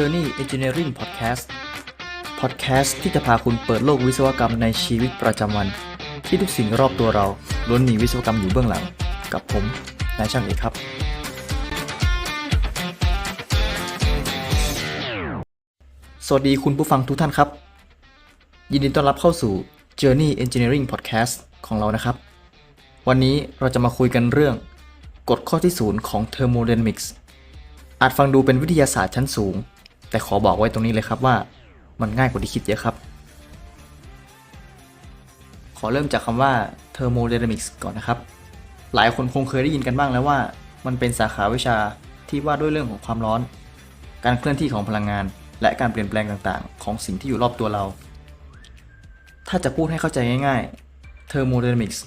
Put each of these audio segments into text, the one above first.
Journey Engineering Podcast Podcast ที่จะพาคุณเปิดโลกวิศวกรรมในชีวิตประจำวัน ที่ทุกสิ่งรอบตัวเราล้วนมีวิศวกรรมอยู่เบื้องหลัง กับผมนายช่างเอกครับ สวัสดีคุณผู้ฟังทุกท่านครับ ยินดีต้อนรับเข้าสู่ Journey Engineering Podcast ของเรานะครับ วันนี้เราจะมาคุยกันเรื่องกฎข้อที่ศูนย์ของ Thermodynamics อาจฟังดูเป็นวิทยาศาสตร์ชั้นสูง แต่ขอบอกไว้ตรงนี้เลยครับว่ามันง่ายกว่าที่คิดเยอะครับ ขอเริ่มจากคำว่า Thermodynamics ก่อนนะครับ หลายคนคงเคยได้ยินกันบ้างแล้วว่า มันเป็นสาขาวิชาที่ว่าด้วยเรื่องของความร้อน การเคลื่อนที่ของพลังงาน และการเปลี่ยนแปลงต่างๆ ของสิ่งที่อยู่รอบตัวเรา ถ้าจะพูดให้เข้าใจง่ายๆ Thermodynamics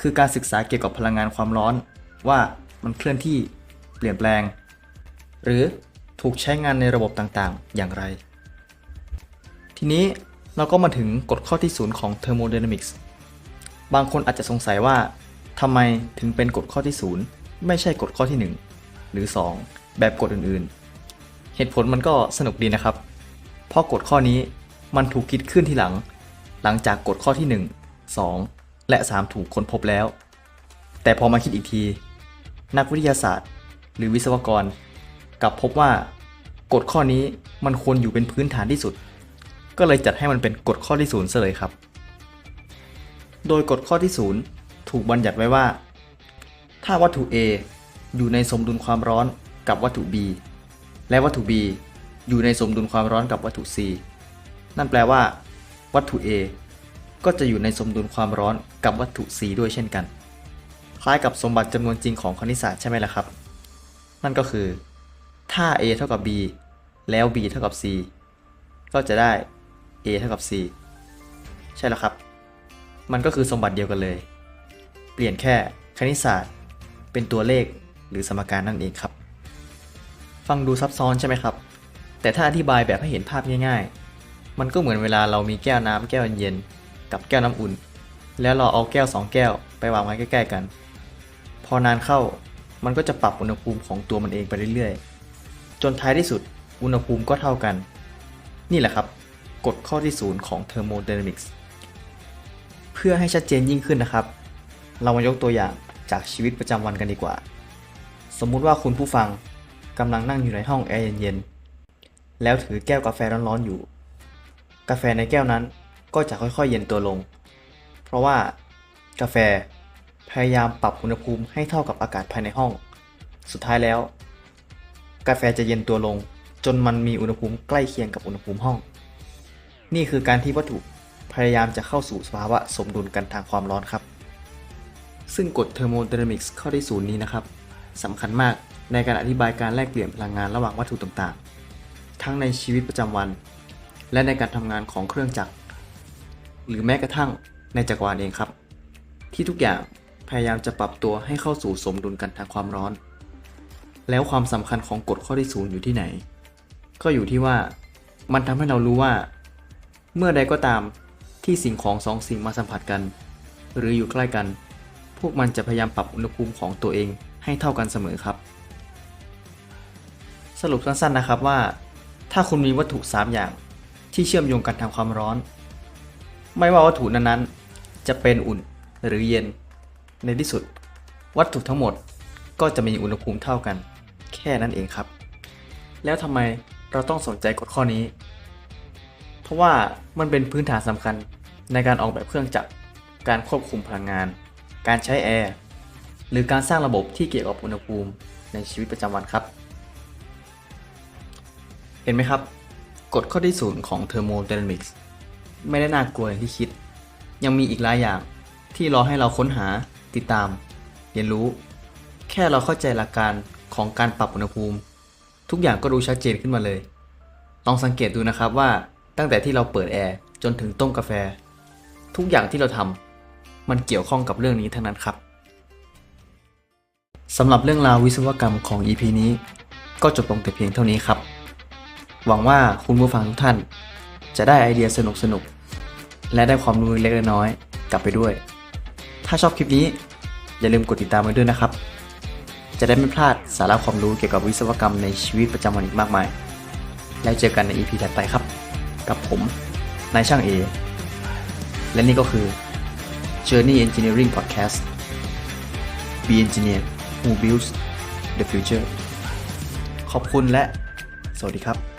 คือการศึกษาเกี่ยวกับพลังงานความร้อน ว่ามันเคลื่อนที่เปลี่ยนแปลง หรือ ถูกใช้งานในระบบต่างๆ อย่างไร ทีนี้เราก็มาถึงกฎข้อที่ศูนย์ของ Thermodynamics บางคนอาจจะสงสัยว่าทำไมถึงเป็นกฎข้อที่ศูนย์ไม่ใช่กฎข้อที่ 1 หรือ 2 แบบกฎอื่นๆ เหตุผลมันก็สนุกดีนะครับ เพราะกฎข้อนี้มันถูกคิดขึ้นทีหลัง หลังจากกฎข้อที่ 1 2 และ 3 ถูกค้นพบแล้ว แต่พอมาคิดอีกที นักวิทยาศาสตร์ หรือวิศวกร กลับพบว่ากฎข้อนี้มันควรอยู่เป็นพื้นฐานที่สุด ก็เลยจัดให้มันเป็นกฎข้อที่ศูนย์ซะเลยครับ โดยกฎข้อที่ศูนย์ถูกบัญญัติไว้ว่า ถ้าวัตถุ A อยู่ในสมดุลความร้อนกับวัตถุ B และวัตถุ B อยู่ในสมดุลความร้อนกับวัตถุ C นั่นแปลว่า วัตถุ A ก็จะอยู่ในสมดุลความร้อนกับวัตถุ C ด้วยเช่นกัน คล้ายกับสมบัติจำนวนจริงของคณิตศาสตร์ใช่ไหมล่ะครับ นั่นก็คือ ถ้า a เท่ากับ b แล้ว b เท่ากับ c ก็จะได้ a เท่ากับ c ใช่แล้วครับ มันก็คือสมบัติเดียวกันเลย เปลี่ยนแค่คณิตศาสตร์ เป็นตัวเลขหรือสมการนั่นเองครับ ฟังดูซับซ้อนใช่ไหมครับ แต่ถ้าอธิบายแบบให้เห็นภาพง่าย ๆ มันก็เหมือนเวลาเรามีแก้วน้ำแก้วเย็นกับแก้วน้ำอุ่น แล้วเราเอาแก้วสองแก้วไปวางไว้ใกล้ ๆ กัน พอนานเข้ามันก็จะปรับอุณหภูมิของตัวมันเองไปเรื่อยๆ จนท้ายที่สุดอุณหภูมิก็เท่ากัน นี่แหละครับ กฎข้อที่ศูนย์ของ Thermodynamics เพื่อให้ชัดเจนยิ่งขึ้นนะครับ เรามายกตัวอย่างจากชีวิตประจำวันกันดีกว่า สมมุติว่าคุณผู้ฟังกำลังนั่งอยู่ในห้องแอร์เย็นๆ แล้วถือแก้วกาแฟร้อนๆอยู่ กาแฟในแก้วนั้นก็จะค่อยๆเย็นตัวลง เพราะว่ากาแฟพยายามปรับอุณหภูมิให้เท่ากับอากาศภายในห้อง สุดท้ายแล้ว กาแฟจะเย็นตัวลง จนมันมีอุณหภูมิใกล้เคียงกับอุณหภูมิห้อง นี่คือการที่วัตถุพยายามจะเข้าสู่สภาวะสมดุลกันทางความร้อนครับ ซึ่งกฎ Thermodynamics ข้อที่ศูนย์นี้นะครับสำคัญมากในการอธิบายการแลกเปลี่ยนพลังงานระหว่างวัตถุต่างๆ ทั้งในชีวิตประจำวัน และในการทำงานของเครื่องจักร หรือแม้กระทั่งในจักรวาลเองครับ ที่ทุกอย่างพยายามจะปรับตัวให้เข้าสู่สมดุลกันทางความร้อน แล้วความสำคัญของกฎข้อที่ศูนย์อยู่ที่ไหน ก็อยู่ที่ว่ามันทำให้เรารู้ว่า เมื่อใดก็ตามที่สิ่งของสองสิ่งมาสัมผัสกัน หรืออยู่ใกล้กัน พวกมันจะพยายามปรับอุณหภูมิของตัวเองให้เท่ากันเสมอครับ สรุปสั้นๆนะครับว่า ถ้าคุณมีวัตถุ 3 อย่างที่เชื่อมโยงกันทางความร้อน ไม่ว่าวัตถุนั้นๆ จะเป็นอุ่นหรือเย็น ในที่สุด วัตถุทั้งหมดก็จะมีอุณหภูมิเท่ากัน แค่นั้นเองครับ แล้วทำไมเราต้องสนใจกฎข้อนี้ เพราะว่ามันเป็นพื้นฐานสำคัญในการออกแบบเครื่องจักร การควบคุมพลังงาน การใช้แอร์ หรือการสร้างระบบที่เกี่ยวกับอุณหภูมิในชีวิตประจำวันครับ เห็นไหมครับ กฎข้อที่ศูนย์ของ Thermodynamics ไม่ได้น่ากลัวอย่างที่คิด ยังมีอีกหลายอย่างที่รอให้เราค้นหาติดตาม เรียนรู้ แค่เราเข้าใจหลักการ ของการปรับอุณหภูมิ ทุกอย่างก็ดูชัดเจนขึ้นมาเลย ลองสังเกตดูนะครับว่าตั้งแต่ที่เราเปิดแอร์จนถึงต้มกาแฟ ทุกอย่างที่เราทำมันเกี่ยวข้องกับเรื่องนี้ทั้งนั้นครับสำหรับเรื่องราววิศวกรรมของ EP นี้ ก็จบลงแต่เพียงเท่านี้ครับ หวังว่าคุณผู้ฟังทุกท่าน จะได้ไอเดียสนุกๆและได้ความรู้เล็กน้อยกลับไปด้วย ถ้าชอบคลิปนี้ อย่าลืมกดติดตามไว้ด้วยนะครับ จะได้ไม่พลาดสาระความรู้เกี่ยวกับวิศวกรรมในชีวิตประจำวันอีกมากมาย แล้วเจอกันใน EP ถัดไปครับ กับผมนายช่างเอและนี่ก็คือ Journey Engineering Podcast Be Engineer Who Builds the Future ขอบคุณและ สวัสดีครับ